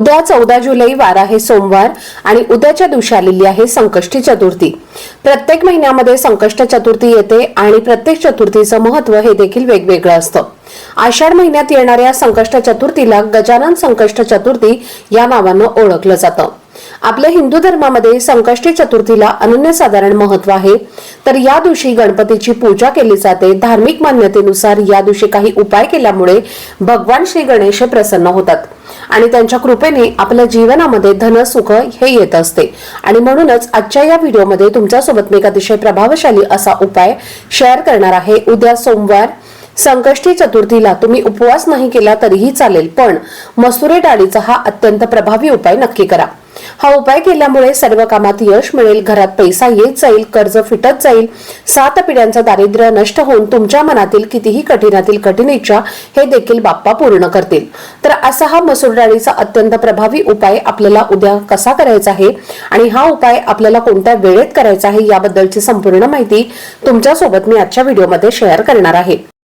उद्या चौदा जुलै वार आहे सोमवार आणि उद्याच्या दिवशी आलेली आहे संकष्टी चतुर्थी. प्रत्येक महिन्यामध्ये संकष्ट चतुर्थी येते आणि प्रत्येक चतुर्थीचं महत्त्व हे देखील वेगवेगळं असतं. आषाढ महिन्यात येणाऱ्या संकष्ट चतुर्थीला गजानन संकष्ट चतुर्थी या नावानं ओळखलं जातं. आपल्या हिंदू धर्मामध्ये संकष्टी चतुर्थीला अनन्यसाधारण महत्त्व आहे. तर या दिवशी गणपतीची पूजा केली जाते. धार्मिक मान्यतेनुसार या दिवशी काही उपाय केल्यामुळे भगवान श्री गणेश हे प्रसन्न होतात. आणि त्यांच्या कृपेने आपल्या जीवनामध्ये धन सुख हे येत असते. आणि म्हणूनच आजच्या या व्हिडिओमध्ये तुमच्यासोबत मी एक अतिशय प्रभावशाली असा उपाय शेअर करणार आहे. उद्या सोमवार संकष्टी चतुर्थीला तुम्ही उपवास नाही केला तरीही चालेल. पण मसुरे डाळीचा हा अत्यंत प्रभावी उपाय नक्की करा. हा उपाय केल्यामुळे सर्व कामात यश मिळेल घरात पैसा येत जाईल कर्ज फिटत जाईल. सात पिढ्यांचं दारिद्र्य नष्ट होऊन तुमच्या मनातील कितीही कठीणातील कठीण इच्छा हे देखील बाप्पा पूर्ण करतील. तर असा हा मसूर डाळीचा अत्यंत प्रभावी उपाय आपल्याला उद्या कसा करायचा आहे आणि हा उपाय आपल्याला कोणत्या वेळेत करायचा आहे याबद्दलची संपूर्ण माहिती तुमच्यासोबत मी आजच्या व्हिडिओमध्ये शेअर करणार आहे.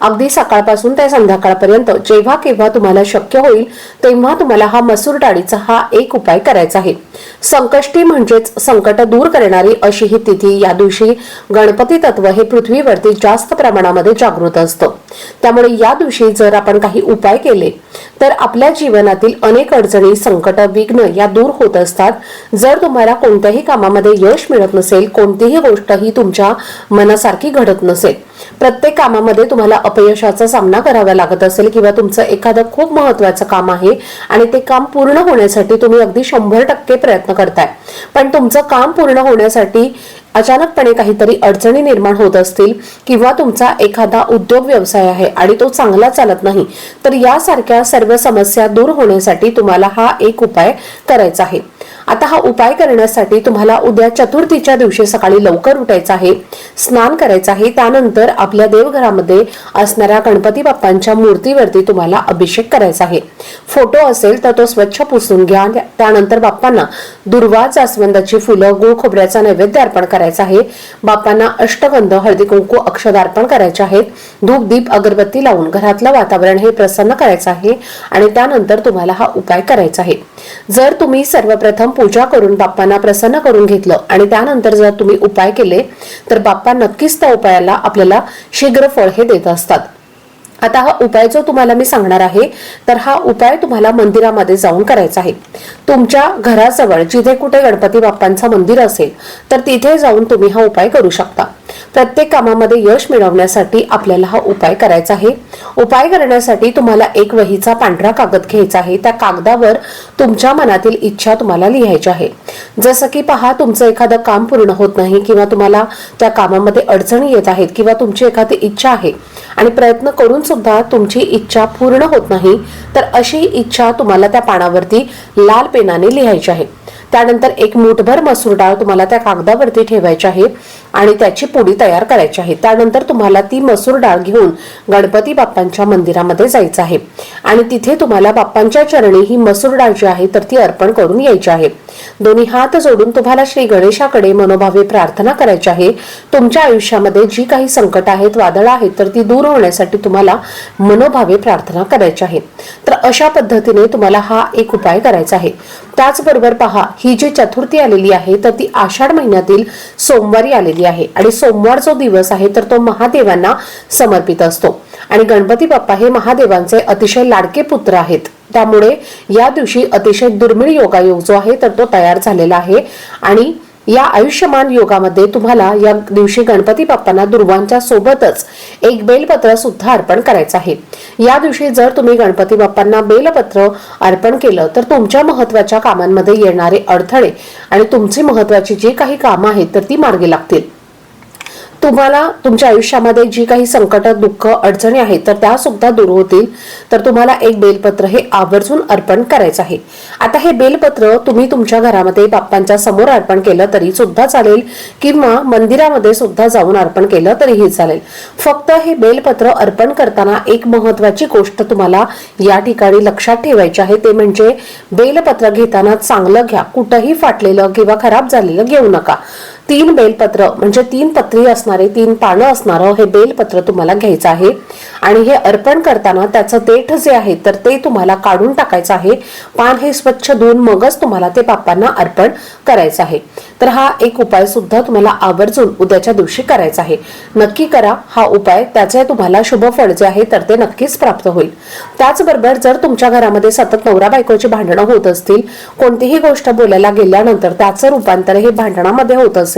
अगदी सकाळपासून ते संध्याकाळपर्यंत जेव्हा केव्हा तुम्हाला शक्य होईल तेव्हा तुम्हाला हा मसूर डाळीचा हा एक उपाय करायचा आहे. संकष्टी म्हणजेच संकट दूर करणारी अशी ही तिथी या दिवशी गणपती तत्व हे पृथ्वीवरती जास्त प्रमाणामध्ये जागृत असतं. त्यामुळे या दिवशी जर आपण काही उपाय केले तर आपल्या जीवनातील अनेक अडचणी संकट विघ्न या दूर होत असतात. जर तुम्हाला कोणत्याही कामामध्ये यश मिळत नसेल कोणतीही गोष्ट ही तुमच्या मनासारखी घडत नसेल. प्रत्येक कामामध्ये तुम्हाला अपयशाचा सामना करावा लागत असेल किंवा तुमचं एखादं खूप महत्वाचं काम आहे आणि ते काम पूर्ण होण्यासाठी तुम्ही अगदी शंभर टक्के प्रयत्न करताय. पण तुमचं काम पूर्ण होण्यासाठी अचानकपणे काहीतरी अडचणी निर्माण होत असतील किंवा तुमचा एखादा उद्योग व्यवसाय आहे आणि तो चांगला चालत नाही तर यासारख्या सर्व समस्या दूर होण्यासाठी तुम्हाला हा एक उपाय करायचा आहे. आता हा उपाय करण्यासाठी तुम्हाला उद्या चतुर्थीच्या दिवशी सकाळी लवकर उठायचं आहे स्नान करायचं आहे त्यानंतर आपल्या देवघरामध्ये असणाऱ्या गणपती बाप्पांच्या मूर्तीवरती तुम्हाला अभिषेक करायचा आहे. फोटो असेल तर तो स्वच्छ पुसून घ्या त्यानंतर बाप्पांना दुर्वा जास्वंदाची फुलं गुळ खोबऱ्याचा नैवेद्य अर्पण करायचा आहे. बाप्पांना अष्टगंध हळदी कुंकू अक्षर अर्पण करायचे आहेत. धूप दीप अगरबत्ती लावून घरातलं वातावरण हे प्रसन्न करायचं आहे आणि त्यानंतर तुम्हाला हा उपाय करायचा आहे. जर तुम्ही सर्वप्रथम पूजा करून बाप्पांना प्रसन्न करून घेतलं आणि त्यानंतर जर तुम्ही उपाय केले तर बाप्पा नक्कीच त्या उपायाला आपल्याला शीघ्र फळ हे देत असतात. आता हा उपाय जो तुम्हाला मी सांगणार आहे तर हा उपाय तुम्हाला मंदिरामध्ये जाऊन करायचा आहे. तुमच्या घराजवळ जिथे कुठे गणपती बाप्पांचं मंदिर असेल तर तिथे जाऊन तुम्ही हा उपाय करू शकता. प्रत्येक कामामध्ये यश मिळवण्यासाठी आपल्याला हा उपाय करायचा आहे. उपाय करण्यासाठी तुम्हाला एक वहीचा पांढरा कागद घ्यायचा आहे. त्या कागदावर तुमच्या मनातील इच्छा तुम्हाला लिहायची आहे. जसं की पहा तुमचं एखादं काम पूर्ण होत नाही किंवा तुम्हाला त्या कामामध्ये अडचणी येत आहेत किंवा तुमची एखादी इच्छा आहे आणि प्रयत्न करून सुद्धा तुमची इच्छा पूर्ण होत नाही तर अशी इच्छा तुम्हाला त्या पानावरती लाल पेनाने लिहायची आहे. त्यानंतर एक मूठभर मसूर डाळ तुम्हाला त्या कागदावरती ठेवायची आहे आणि त्याची पुडी तयार करायची आहे. त्यानंतर तुम्हाला ती मसूर डाळ घेऊन गणपती बाप्पांच्या मंदिरामध्ये जायचं आहे. आणि तिथे तुम्हाला बाप्पांच्या चरणी ही मसूर डाळ जी आहे तर ती अर्पण करून यायची आहे. दोन्ही हात जोडून तुम्हाला श्री गणेशाकडे मनोभावे प्रार्थना करायची आहे. तुमच्या आयुष्यामध्ये जी काही संकट आहेत वादळ आहेत तर ती दूर होण्यासाठी तुम्हाला मनोभावे प्रार्थना करायची आहे. तर अशा पद्धतीने तुम्हाला हा एक उपाय करायचा आहे. त्याचबरोबर पहा ही जी चतुर्थी आलेली आहे तर ती आषाढ महिन्यातील सोमवारी आलेली आहे. आणि सोमवार जो दिवस आहे तर तो महादेवांना समर्पित असतो. आणि गणपती बाप्पा हे महादेवांचे अतिशय लाडके पुत्र आहेत. त्यामुळे या दिवशी अतिशय दुर्मिळ योगायोग जो आहे तर तो तयार झालेला आहे. आणि या आयुष्यमान योगामध्ये तुम्हाला या दिवशी गणपती बाप्पांना दुर्वांच्या सोबतच एक बेलपत्र सुद्धा अर्पण करायचं आहे. या दिवशी जर तुम्ही गणपती बाप्पांना बेलपत्र अर्पण केलं तर तुमच्या महत्त्वाच्या कामांमध्ये येणारे अडथळे आणि तुमची महत्वाची जी काही कामं आहेत तर ती मार्गी लागतील. तुम्हाला तुमच्या आयुष्यामध्ये जी काही संकट दुःख अडचणी आहेत तर त्या सुद्धा दूर होतील. तर तुम्हाला एक बेलपत्र हे आवर्जून अर्पण करायचं आहे. आता हे बेलपत्र तुम्ही तुमच्या घरामध्ये बाप्पांच्या समोर अर्पण केलं तरी सुद्धा चालेल किंवा मंदिरामध्ये सुद्धा जाऊन अर्पण केलं तरीही चालेल. फक्त हे बेलपत्र अर्पण करताना एक महत्वाची गोष्ट तुम्हाला या ठिकाणी लक्षात ठेवायची आहे. ते म्हणजे बेलपत्र घेताना चांगलं घ्या. कुठंही फाटलेलं किंवा खराब झालेलं घेऊ नका. तीन बेलपत्र म्हणजे तीन पत्री असणारे तीन पानं असणारं हे बेलपत्र तुम्हाला घ्यायचं आहे. आणि हे अर्पण करताना त्याचं देठ जे आहे तर ते तुम्हाला काढून टाकायचं आहे. पान हे स्वच्छ धुवून मगच तुम्हाला ते बाप्पांना अर्पण करायचं आहे. तर हा एक उपाय सुद्धा तुम्हाला आवर्जून उद्याच्या दिवशी करायचा आहे. नक्की करा हा उपाय. त्याचे तुम्हाला शुभ फळ जे आहे तर ते नक्कीच प्राप्त होईल. त्याचबरोबर जर तुमच्या घरामध्ये सतत नवरा बायकोची भांडणं होत असतील कोणतीही गोष्ट बोलायला गेल्यानंतर त्याचं रूपांतर हे भांडणामध्ये होत असेल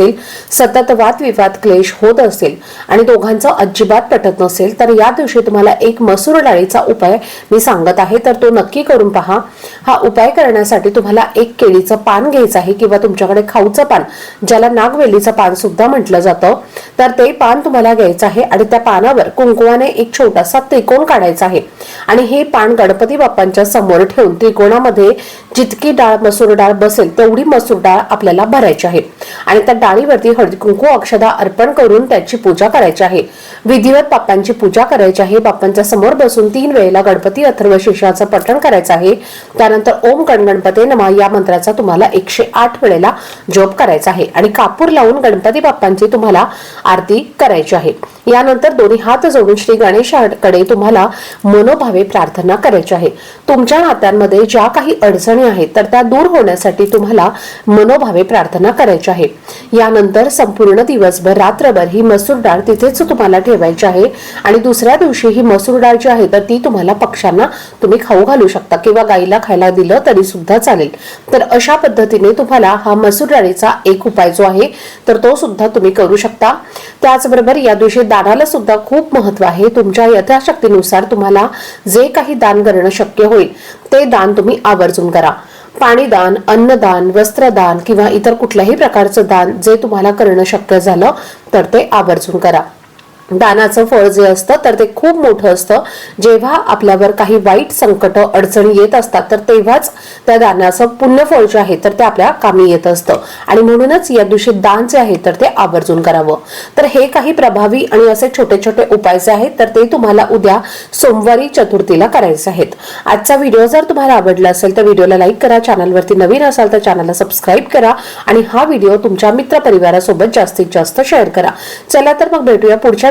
सतत वादविवाद क्लेश होत असेल आणि दोघांचं अजिबात पटत नसेल तर या दिवशी तुम्हाला एक मसूर डाळीचा उपाय मी सांगत आहे. तर तो नक्की करून पहा. हा उपाय करण्यासाठी तुम्हाला एक केळीचं पान घ्यायचं आहे किंवा तुमच्याकडे खाऊचं पान ज्याला नागवेलीचं पान सुद्धा म्हटलं जातं. तर ते पान तुम्हाला घ्यायचं आहे आणि त्या पानावर कुंकुवाने एक छोटासा त्रिकोण काढायचा आहे. आणि हे पान गणपती बाप्पांच्या समोर ठेवून त्रिकोणामध्ये जितकी डाळ मसूर डाळ बसेल तेवढी मसूर डाळ आपल्याला भरायची आहे. आणि त्या डाळीवरती हळदी कुंकू अक्षदा अर्पण करून त्याची पूजा करायची आहे. विधिवत बाप्पांची पूजा करायची आहे. बाप्पांच्या समोर बसून तीन वेळेला गणपती अथर्व शीर्षाचं पठण करायचं आहे. त्यानंतर ओम गणगणपते नमा या मंत्राचा तुम्हाला एकशे आठ वेळेला जप करायचा आहे. आणि कापूर लावून गणपती बाप्पांची तुम्हाला आरती करायची आहे. यानंतर दोन्ही हात जोडून श्री गणेशाकडे तुम्हाला मनोभावे प्रार्थना करायची आहे. तुमच्या नात्यांमध्ये ज्या काही अडचणी आहेत तर त्या दूर होण्यासाठी तुम्हाला मनोभावे प्रार्थना करायची आहे. यानंतर संपूर्ण दिवसभर रात्रभर ही मसूर डाळ तिथेच तुम्हाला ठेवायची आहे आणि दुसऱ्या दिवशी ही मसूर डाळ जी आहे तर ती तुम्हाला पक्ष्यांना तुम्ही खाऊ घालू शकता किंवा गाईला खायला दिलं तरी सुद्धा चालेल. तर अशा पद्धतीने तुम्हाला हा मसूर डाळीचा एक उपाय जो आहे तर तो सुद्धा तुम्ही करू शकता. त्याचबरोबर या दिवशी दानाला सुद्धा खूप महत्त्व आहे. तुमच्या यथाशक्तीनुसार तुम्हाला जे काही दान करणं शक्य होईल ते दान तुम्ही आवर्जून करा. पाणीदान अन्नदान वस्त्रदान किंवा इतर कुठल्याही प्रकारचं दान जे तुम्हाला करणं शक्य झालं तर ते आवर्जून करा. दानाचं फळ जे असतं तर ते खूप मोठं असतं. जेव्हा आपल्यावर काही वाईट संकट अडचणी येत असतात तर तेव्हाच त्या दानाचं पुण्यफळ जे आहे तर ते आपल्या कामी येत असतं. आणि म्हणूनच या दिवशी दान जे आहे तर ते आवर्जून करावं. तर हे काही प्रभावी आणि असे छोटे छोटे उपाय जे आहेत तर ते तुम्हाला उद्या सोमवारी चतुर्थीला करायचे आहेत. आजचा व्हिडिओ जर तुम्हाला आवडला असेल तर व्हिडिओला लाईक करा चॅनलवरती नवीन असाल तर चॅनलला सबस्क्राईब करा आणि हा व्हिडिओ तुमच्या मित्र परिवारासोबत जास्तीत जास्त शेअर करा. चला तर मग भेटूया पुढच्या